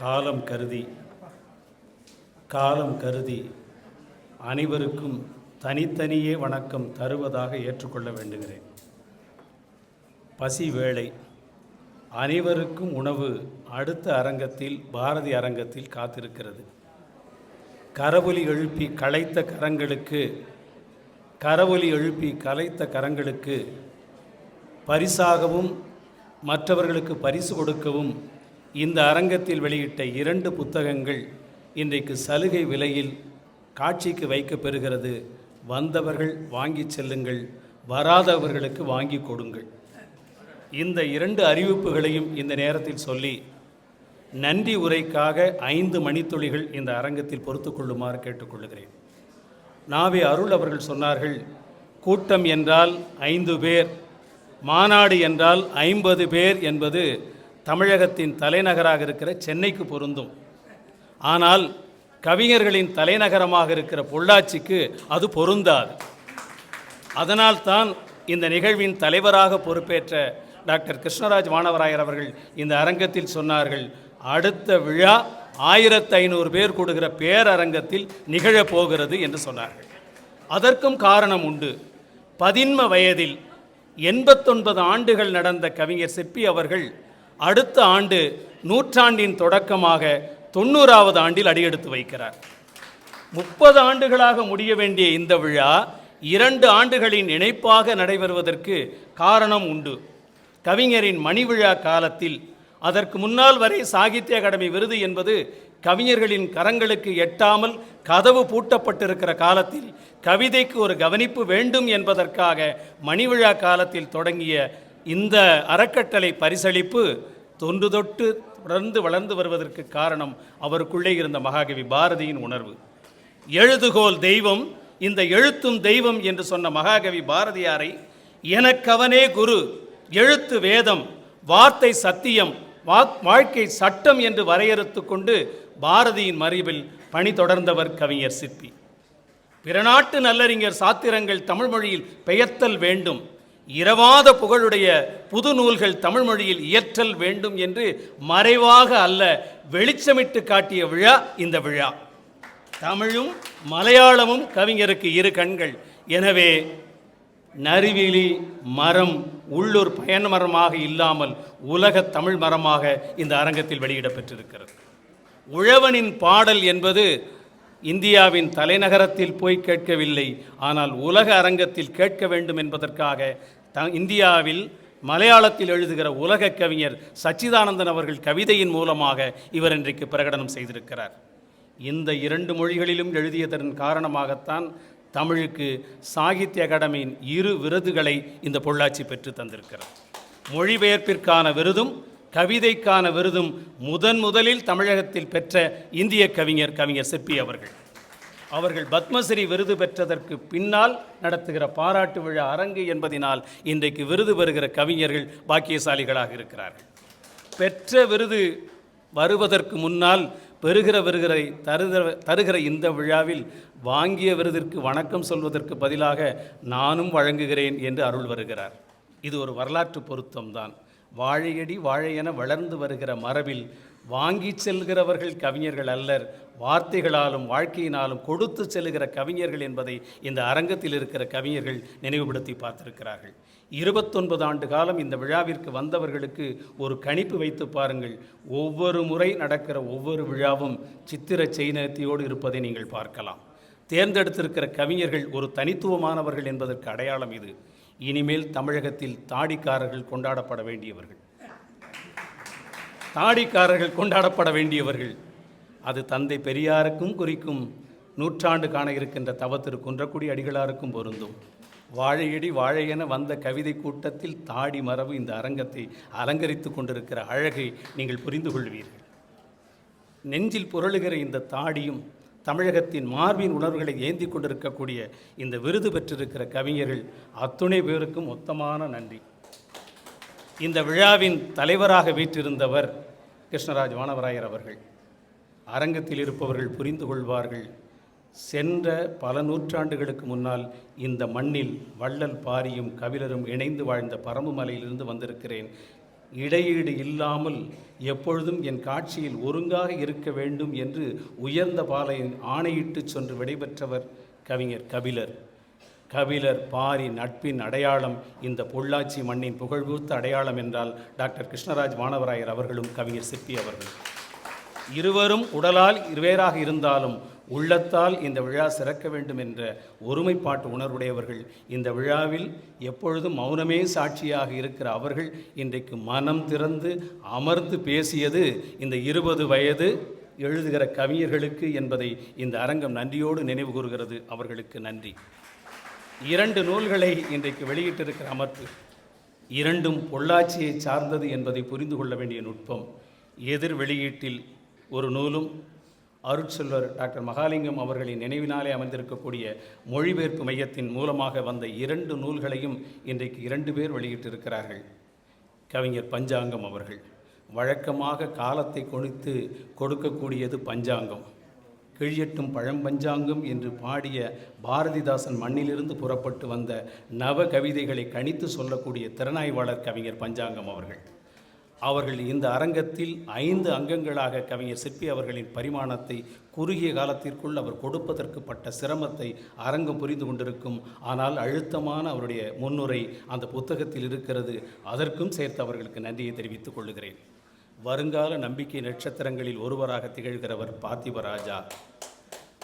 காலம் கருதி காலம் கருதி அனைவருக்கும் தனித்தனியே வணக்கம் தருவதாக ஏற்றுக்கொள்ள வேண்டுகிறேன். பசி வேளை அனைவருக்கும் உணவு அடுத்த அரங்கத்தில் பாரதி அரங்கத்தில் காத்திருக்கிறது. கரவொலி எழுப்பி களைத்த கரங்களுக்கு கரவொலி எழுப்பி கலைத்த கரங்களுக்கு பரிசாகவும் மற்றவர்களுக்கு பரிசு கொடுக்கவும் இந்த அரங்கத்தில் வெளியிட்ட இரண்டு புத்தகங்கள் இன்றைக்கு சலுகை விலையில் காட்சிக்கு வைக்கப்பெறுகிறது. வந்தவர்கள் வாங்கிச் செல்லுங்கள் வராதவர்களுக்கு வாங்கி கொடுங்கள். இந்த இரண்டு அறிவிப்புகளையும் இந்த நேரத்தில் சொல்லி நன்றி உரைக்காக ஐந்து மணித்துளிகள் இந்த அரங்கத்தில் பொறுத்து கொள்ளுமாறு கேட்டுக்கொள்கிறேன். நாவே அருள் அவர்கள் சொன்னார்கள் கூட்டம் என்றால் ஐந்து பேர் மாநாடு என்றால் ஐம்பது பேர் என்பது தமிழகத்தின் தலைநகராக இருக்கிற சென்னைக்கு பொருந்தும். ஆனால் கவிஞர்களின் தலைநகரமாக இருக்கிற பொள்ளாச்சிக்கு அது பொருந்தாது. அதனால்தான் இந்த நிகழ்வின் தலைவராக பொறுப்பேற்ற டாக்டர் கிருஷ்ணராஜ் வானவராயர் அவர்கள் இந்த அரங்கத்தில் சொன்னார்கள் அடுத்த விழா ஆயிரத்து ஐநூறு பேர் கூடுகிற பேரரங்கத்தில் நிகழப் போகிறது என்று சொன்னார்கள். அதற்கும் காரணம் உண்டு. பதின்ம வயதில் எண்பத்தொன்பது ஆண்டுகள் நடந்த கவிஞர் சிற்பி அவர்கள் அடுத்த ஆண்டு நூற்றாண்டின் தொடக்கமாக தொண்ணூறாவது ஆண்டில் அடியெடுத்து வைக்கிறார். முப்பது ஆண்டுகளாக முடிய வேண்டிய இந்த விழா இரண்டு ஆண்டுகளின் இணைப்பாக நடைபெறுவதற்கு காரணம் உண்டு. கவிஞரின் மணி விழா காலத்தில் அதற்கு முன்னால் வரை சாகித்ய அகாடமி விருது என்பது கவிஞர்களின் கரங்களுக்கு எட்டாமல் கதவு பூட்டப்பட்டிருக்கிற காலத்தில் கவிதைக்கு ஒரு கவனிப்பு வேண்டும் என்பதற்காக மணிவிழா காலத்தில் தொடங்கிய இந்த அறக்கட்டளை பரிசளிப்பு தொன்று தொட்டு தொடர்ந்து வளர்ந்து வருவதற்கு காரணம் அவருக்குள்ளே இருந்த மகாகவி பாரதியின் உணர்வு. எழுதுகோல் தெய்வம் இந்த எழுத்தும் தெய்வம் என்று சொன்ன மகாகவி பாரதியாரை எனக்கவனே குரு எழுத்து வேதம் வார்த்தை சத்தியம் வாழ்க்கை சட்டம் என்று வரையறுத்து கொண்டு பாரதியின் மறைவில் பணி தொடர்ந்தவர் கவிஞர் சிற்பி. பிறநாட்டு நல்லறிஞர் சாத்திரங்கள் தமிழ் மொழியில் பெயர்த்தல் வேண்டும். இரவாத புகழுடைய புது நூல்கள் தமிழ் மொழியில் இயற்றல் வேண்டும் என்று மறைவாக அல்ல வெளிச்சமிட்டு காட்டிய விழா இந்த விழா. தமிழும் மலையாளமும் கவிஞருக்கு இரு கண்கள். எனவே நறுவிலி மரம் உள்ளூர் பயன் மரமாக இல்லாமல் உலக தமிழ் மரமாக இந்த அரங்கத்தில் வெளியிடப்பெற்றிருக்கிறது. உழவனின் பாடல் என்பது இந்தியாவின் தலைநகரத்தில் போய் கேட்கவில்லை ஆனால் உலக அரங்கத்தில் கேட்க வேண்டும் என்பதற்காக த இந்தியாவில் மலையாளத்தில் எழுதுகிற உலக கவிஞர் சச்சிதானந்தன் அவர்கள் கவிதையின் மூலமாக இவர் இன்றைக்கு பிரகடனம் செய்திருக்கிறார். இந்த இரண்டு மொழிகளிலும் எழுதியதன் காரணமாகத்தான் தமிழுக்கு சாகித்ய அகாடமியின் இரு விருதுகளை இந்த பொள்ளாச்சி பெற்று தந்திருக்கிறது. மொழிபெயர்ப்பிற்கான விருதும் கவிதைக்கான விருதும் முதன் முதலில் தமிழகத்தில் பெற்ற இந்திய கவிஞர் கவிஞர் சிற்பி அவர்கள். அவர்கள் பத்மஸ்ரீ விருது பெற்றதற்கு பின்னால் நடத்துகிற பாராட்டு விழா அரங்கு என்பதினால் இன்றைக்கு விருது பெறுகிற கவிஞர்கள் பாக்கியசாலிகளாக இருக்கிறார்கள். பெற்ற விருது வருவதற்கு முன்னால் பெறுகிற விருகரை தருகிற தருகிற இந்த விழாவில் வாங்கிய விருதிற்கு வணக்கம் சொல்வதற்கு பதிலாக நானும் வழங்குகிறேன் என்று அருள் வருகிறார். இது ஒரு வரலாற்று பொருத்தம்தான். வாழையடி வாழையென வளர்ந்து வருகிற மரபில் வாங்கிச் செல்கிறவர்கள் கவிஞர்கள் அல்லர். வார்த்தைகளாலும் வாழ்க்கையினாலும் கொடுத்து செல்கிற கவிஞர்கள் என்பதை இந்த அரங்கத்தில் இருக்கிற கவிஞர்கள் நினைவுபடுத்தி பார்த்திருக்கிறார்கள். இருபத்தொன்பது ஆண்டு காலம் இந்த விழாவிற்கு வந்தவர்களுக்கு ஒரு கணிப்பு வைத்து பாருங்கள். ஒவ்வொரு முறை நடக்கிற ஒவ்வொரு விழாவும் சித்திர செய்நகத்தையோடு இருப்பதை நீங்கள் பார்க்கலாம். தேர்ந்தெடுத்திருக்கிற கவிஞர்கள் ஒரு தனித்துவமானவர்கள் என்பதற்கு அடையாளம் இது. இனிமேல் தமிழகத்தில் தாடிக்காரர்கள் கொண்டாடப்பட வேண்டியவர்கள். தாடிக்காரர்கள் கொண்டாடப்பட வேண்டியவர்கள். அது தந்தை பெரியாருக்கும் குறிக்கும் நூற்றாண்டு காண இருக்கின்ற தவத்திரு குன்றக்குடி அடிகளாருக்கும் பொருந்தும். வாழையடி வாழையென வந்த கவிதை கூட்டத்தில் தாடி மரபு இந்த அரங்கத்தை அலங்கரித்து கொண்டிருக்கிற அழகை நீங்கள் புரிந்து கொள்வீர்கள். நெஞ்சில் புரளுகிற இந்த தாடியும் தமிழகத்தின் மார்பின் உணர்வுகளை ஏந்தி கொண்டிருக்கக்கூடிய இந்த விருது பெற்றிருக்கிற கவிஞர்கள் அத்துணை பேருக்கும் மொத்தமான நன்றி. இந்த விழாவின் தலைவராக வீற்றிருந்தவர் கிருஷ்ணராஜ் வானவராயர் அவர்கள். அரங்கத்தில் இருப்பவர்கள் புரிந்து கொள்வார்கள். சென்ற பல நூற்றாண்டுகளுக்கு முன்னால் இந்த மண்ணில் வள்ளல் பாரியும் கபிலரும் இணைந்து வாழ்ந்த பரம்பு மலையிலிருந்து வந்திருக்கிறேன். இடையீடு இல்லாமல் எப்பொழுதும் என் காட்சியில் ஒருங்காக இருக்க வேண்டும் என்று உயர்ந்த பாலையின் ஆணையிட்டு சென்று விடைபெற்றவர் கவிஞர் கபிலர். கபிலர் பாரி நட்பின் அடையாளம் இந்த பொள்ளாச்சி மண்ணின் புகழ்பூத்த அடையாளம் என்றால் டாக்டர் கிருஷ்ணராஜ் மாணவராயர் அவர்களும் கவிஞர் சிற்பி அவர்கள். இருவரும் உடலால் இருவேறாக இருந்தாலும் உள்ளத்தால் இந்த விழா சிறக்க வேண்டும் என்ற ஒருமைப்பாட்டு உணர்வுடையவர்கள். இந்த விழாவில் எப்பொழுதும் மௌனமே சாட்சியாக இருக்கிற அவர்கள் இன்றைக்கு மனம் திறந்து அமர்ந்து பேசியது இந்த இருபது வயது எழுதுகிற கவிஞர்களுக்கு என்பதை இந்த அரங்கம் நன்றியோடு நினைவு கூறுகிறது. அவர்களுக்கு நன்றி. இரண்டு நூல்களை இன்றைக்கு வெளியிட்டிருக்கிற அமர்வு இரண்டும் பொள்ளாச்சியை சார்ந்தது என்பதை புரிந்து கொள்ள வேண்டிய நுட்பம். எதிர் வெளியீட்டில் ஒரு நூலும் அருட்செல்வர் டாக்டர் மகாலிங்கம் அவர்களின் நினைவினாலே அமைந்திருக்கக்கூடிய மொழிபெயர்ப்பு மையத்தின் மூலமாக வந்த இரண்டு நூல்களையும் இன்றைக்கு இரண்டு பேர் வெளியிட்டிருக்கிறார்கள். கவிஞர் பஞ்சாங்கம் அவர்கள். வழக்கமாக காலத்தை கொணித்து கொடுக்கக்கூடியது பஞ்சாங்கம். கிழியட்டும் பழம்பஞ்சாங்கம் என்று பாடிய பாரதிதாசன் மண்ணிலிருந்து புறப்பட்டு வந்த நவ கவிதைகளை கணித்து சொல்லக்கூடிய திறனாய்வாளர் கவிஞர் பஞ்சாங்கம் அவர்கள். அவர்கள் இந்த அரங்கத்தில் ஐந்து அங்கங்களாக கவிஞர் சிற்பி அவர்களின் பரிமாணத்தை குறுகிய காலத்திற்குள் அவர் கொடுப்பதற்கு பட்ட சிரமத்தை அரங்கம் புரிந்து கொண்டிருக்கும். ஆனால் அழுத்தமான அவருடைய முன்னுரை அந்த புத்தகத்தில் இருக்கிறது. அதற்கும் சேர்த்து அவர்களுக்கு நன்றியை தெரிவித்துக் கொள்ளுகிறேன். வருங்கால நம்பிக்கை நட்சத்திரங்களில் ஒருவராக திகழ்கிறவர் பார்த்திபராஜா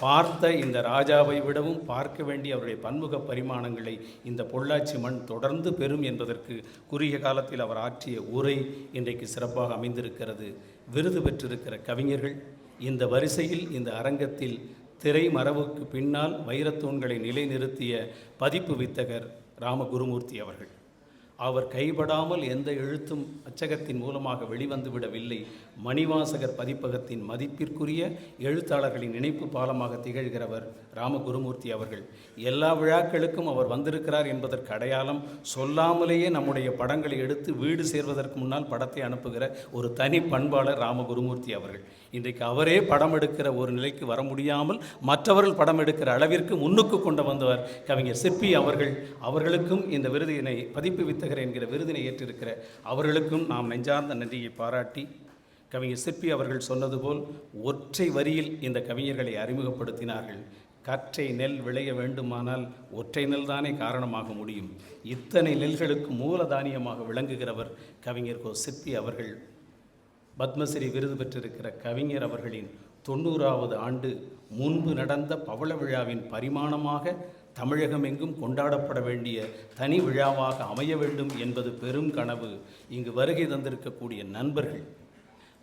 பார்த்த இந்த ராஜாவை விடவும் பார்க்க வேண்டிய அவருடைய பன்முக பரிமாணங்களை இந்த பொள்ளாச்சி மண் தொடர்ந்து பெறும் என்பதற்கு குறுகிய காலத்தில் அவர் ஆற்றிய உரை இன்றைக்கு சிறப்பாக அமைந்திருக்கிறது. விருது பெற்றிருக்கிற கவிஞர்கள் இந்த வரிசையில் இந்த அரங்கத்தில் திரை மரபுக்கு பின்னால் வைரத்தூண்களை நிலைநிறுத்திய பதிப்பு வித்தகர் ராமகுருமூர்த்தி அவர்கள். அவர் கைபடாமல் எந்த எழுத்தும் அச்சகத்தின் மூலமாக வெளிவந்து விடவில்லை மணிவாசகர் பதிப்பகத்தின் மதிப்பிற்குரிய எழுத்தாளர்களின் நினைப்பு பாலமாக திகழ்கிறவர் ராமகுருமூர்த்தி அவர்கள். எல்லா விழாக்களுக்கும் அவர் வந்திருக்கிறார் என்பதற்கு அடையாளம் சொல்லாமலேயே நம்முடைய படங்களை எடுத்து வீடு சேர்வதற்கு முன்னால் படத்தை அனுப்புகிற ஒரு தனி பண்பாளர் ராமகுருமூர்த்தி அவர்கள். இன்றைக்கு அவரே படம் எடுக்கிற ஒரு நிலைக்கு வர முடியாமல் மற்றவர்கள் படம் எடுக்கிற அளவிற்கு முன்னுக்கு கொண்டு வந்தவர் கவிஞர் சிற்பி அவர்கள். அவர்களுக்கும் இந்த விருதினை பதிப்பு வித்தகர் என்கிற விருதினை ஏற்றிருக்கிற அவர்களுக்கும் நாம் நெஞ்சார்ந்த நன்றியை பாராட்டி கவிஞர் சிற்பி அவர்கள் சொன்னது போல் ஒற்றை வரியில் இந்த கவிஞர்களை அறிமுகப்படுத்தினார்கள். கற்றை நெல் விளைய வேண்டுமானால் ஒற்றை நெல் தானே காரணமாக முடியும். இத்தனை நெல்களுக்கு மூலதானியமாக விளங்குகிறவர் கவிஞர் கோ சிற்பி அவர்கள். பத்மஸ்ரீ விருது பெற்றிருக்கிற கவிஞர் அவர்களின் தொண்ணூறாவது ஆண்டு முன்பு நடந்த பவள விழாவின் பரிமாணமாக தமிழகம் எங்கும் கொண்டாடப்பட வேண்டிய தனி விழாவாக அமைய வேண்டும் என்பது பெரும் கனவு. இங்கு வருகை தந்திருக்கக்கூடிய நண்பர்கள்.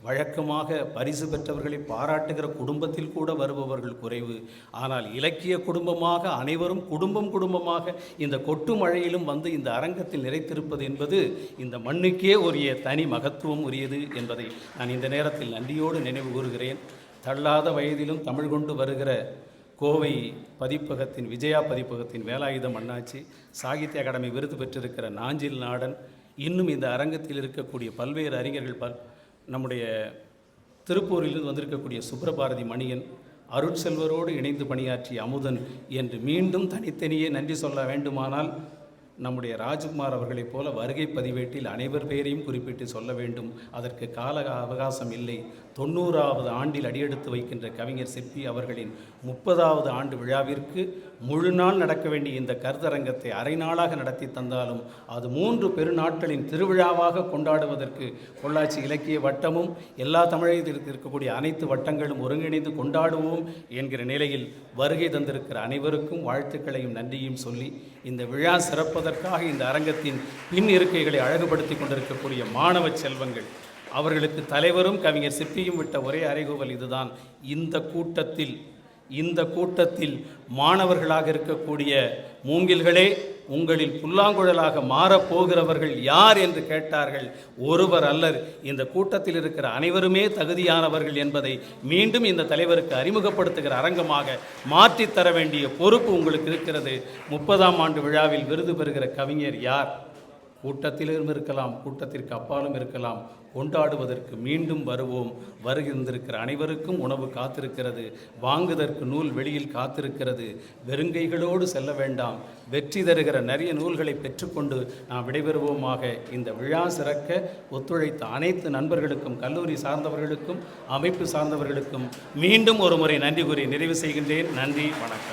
வழக்கமாக பரிசு பெற்றவர்களை பாராட்டுகிற குடும்பத்தில் கூட வருபவர்கள் குறைவு. ஆனால் இலக்கிய குடும்பமாக அனைவரும் குடும்பம் குடும்பமாக இந்த கொட்டு மழையிலும் வந்து இந்த அரங்கத்தில் நிறைத்திருப்பது என்பது இந்த மண்ணுக்கே உரிய தனி மகத்துவம் உரியது என்பதை நான் இந்த நேரத்தில் நன்றியோடு நினைவு கூறுகிறேன். தள்ளாத வயதிலும் தமிழ் கொண்டு வருகிற கோவை பதிப்பகத்தின் விஜயா பதிப்பகத்தின் வேலாயுதம் அண்ணாச்சி சாகித்ய அகாடமி விருது பெற்றிருக்கிற நாஞ்சில் நாடன் இன்னும் இந்த அரங்கத்தில் இருக்கக்கூடிய பல்வேறு அறிஞர்கள் பல் நம்முடைய திருப்பூரிலிருந்து வந்திருக்கக்கூடிய சுப்ரபாரதி மணியன் அருட்செல்வரோடு இணைந்து பணியாற்றிய அமுதன் என்று மீண்டும் தனித்தனியே நன்றி சொல்ல வேண்டுமானால் நம்முடைய ராஜ்குமார் அவர்களைப் போல வருகை பதிவேட்டில் அனைவர் பெயரையும் குறிப்பிட்டு சொல்ல வேண்டும். அதற்கு கால அவகாசம் இல்லை. தொண்ணூறாவது ஆண்டில் அடியெடுத்து வைக்கின்ற கவிஞர் சிற்பி அவர்களின் முப்பதாவது ஆண்டு விழாவிற்கு முழு நாள் நடக்க வேண்டிய இந்த கருத்தரங்கத்தை அரை நாளாக நடத்தி தந்தாலும் அது மூன்று பெருநாட்களின் திருவிழாவாக கொண்டாடுவதற்கு பொள்ளாச்சி இலக்கிய வட்டமும் எல்லா தமிழகத்தில் இருக்கக்கூடிய அனைத்து வட்டங்களும் ஒருங்கிணைந்து கொண்டாடுவோம் என்கிற நிலையில் வருகை தந்திருக்கிற அனைவருக்கும் வாழ்த்துக்களையும் நன்றியும் சொல்லி இந்த விழா சிறப்பதற்காக இந்த அரங்கத்தின் பின் இருக்கைகளை அழகுபடுத்தி கொண்டிருக்கக்கூடிய மாணவ செல்வங்கள் அவர்களுக்கு தலைவரும் கவிஞர் சிற்பியும் விட்ட ஒரே அறைகூவல் இதுதான். இந்த கூட்டத்தில் இந்த கூட்டத்தில் மாணவர்களாக இருக்கக்கூடிய மூங்கில்களே உங்களில் புல்லாங்குழலாக மாறப்போகிறவர்கள் யார் என்று கேட்டார்கள். ஒருவர் அல்லர். இந்த கூட்டத்தில் இருக்கிற அனைவருமே தகுதியானவர்கள் என்பதை மீண்டும் இந்த தலைவருக்கு அறிமுகப்படுத்துகிற அரங்கமாக மாற்றித் தர வேண்டிய பொறுப்பு உங்களுக்கு இருக்கிறது. முப்பதாம் ஆண்டு விழாவில் விருது பெறுகிற கவிஞர் யார்? கூட்டத்திலும் இருக்கலாம் கூட்டத்திற்கு அப்பாலும் இருக்கலாம். கொண்டாடுவதற்கு மீண்டும் வருவோம். வருகின்றிருக்கிற அனைவருக்கும் உணவு காத்திருக்கிறது. வாங்குதற்கு நூல் வெளியில் காத்திருக்கிறது. வெறுங்கைகளோடு செல்ல வேண்டாம். வெற்றி தருகிற நிறைய நூல்களை பெற்றுக்கொண்டு நாம் விடைபெறுவோமாக. இந்த விழா சிறக்க ஒத்துழைத்த அனைத்து நண்பர்களுக்கும் கல்லூரி சார்ந்தவர்களுக்கும் அமைப்பு சார்ந்தவர்களுக்கும் மீண்டும் ஒரு முறை நன்றி கூறி நிறைவு செய்கின்றேன். நன்றி வணக்கம்.